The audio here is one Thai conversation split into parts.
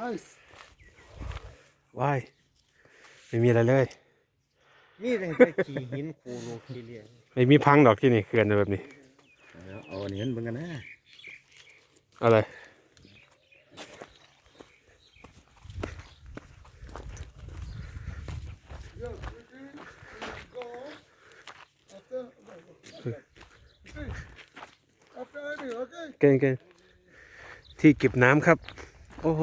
Nice. ว้ายไม่มีอะไรเลย มีตั้งแต่ขี่หินโคโลคีเลียไม่มีพังดอกที่นี่เขื่อนแบบนี้เอาอันนี้มันเป็นกันนะอะไร Yeah, ready? Go. After. Okay. After Eddie, okay? เก่งเก่ง ที่เก็บน้ำครับ โอ้โห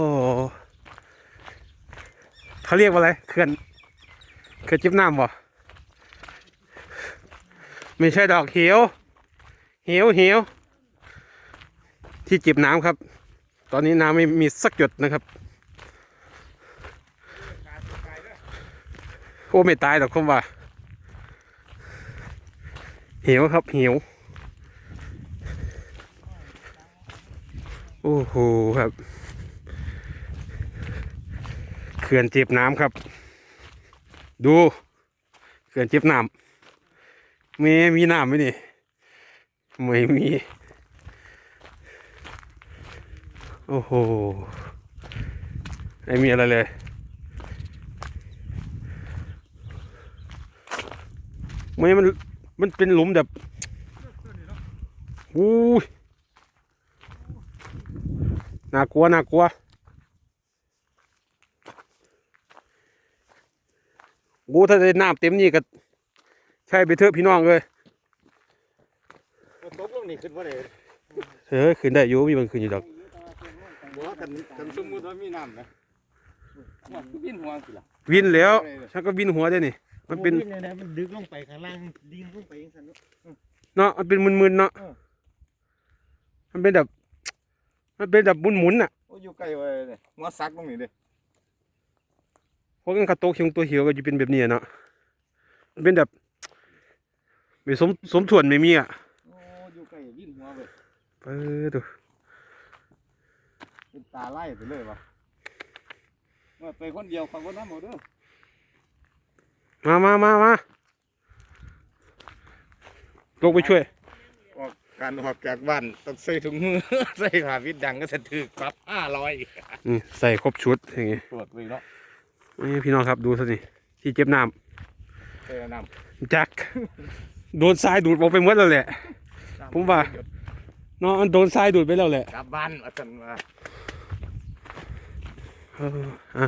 เขาเรียกว่าอะไรเขื่อนเขื่อนจิบน้ำบ่ไม่ใช่ดอกเหียวเหียวเหียวที่จิบน้ำครับ ตอนนี้น้ำไม่มีสักหยดนะครับ โอ้ไม่ตายหรอกคมว่าเหียวครับเหียว โอ้โหครับเขื่อนเจ็บน้ำครับ ดูเขื่อนเจ็บน้ำมีมีน้ำไหมนี่ไม่มี โอ้โหไม่มีอะไรเลยไม่มันมันเป็นหลุมแบบอู้ย น่ากลัวน่ากลัวโอ้ถ้าได้น้ำเต็มนี่ก็ใช่ไปเถอะพี่น้องเลยตกลงนี่ขึ้นว่าไดเออขึ้นได้อยู่มีบางขึ้นอยู่ดอกบ่กันกันสมมุติว่ามีน้ำนะว่าคือวินหัวสิล่ะวินแล้วฉันก็วินหัวได้นี่มันเป็นวินเนี่ยมันดึกลงไปข้างล่างดิ่งลงไปจังซั่นเนาะเนาะมันเป็นมึนๆเนาะเออมันเป็นแบบ มันเป็นแบบหมุนๆน่ะโอ้อยู่ใกล้ไว้เลยหัวซักลงนี่เด้เพราะงั้นคาโตะเขียงตัวเหียวก็จะเป็นแบบนี้อะเนาะมันเป็นแบบไม่สมสมส่วนไม่มีอะโอ้อยู่ใกล้วินหัวเว้ยเปิดดูเป็นตาไล่ไปเลยวะว่าไปคนเดียวขับรถน้ำเอาเด้อมามามามาลงไปช่วยออ กการออกจากบ้านต้องใส่ถุงมือ ใส่ผ้าพิษดังก็จะถือปรับห้าร้อยนี่ใส่ครบชุดอย่างงี้ตรวจเลยเนาะนี่พี่น้องครับดูสินี่ที่เจ็บน้เจอน้ำจักโดนทรายดูดออกไปหมดแล้วแหละำผมว่าเนาะมันโดนทรายดูดไปแล้วแหละกลับบ้านมาทันว่าเอออะ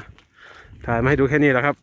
ถ่ายมาให้ดูแค่นี้แหละครับ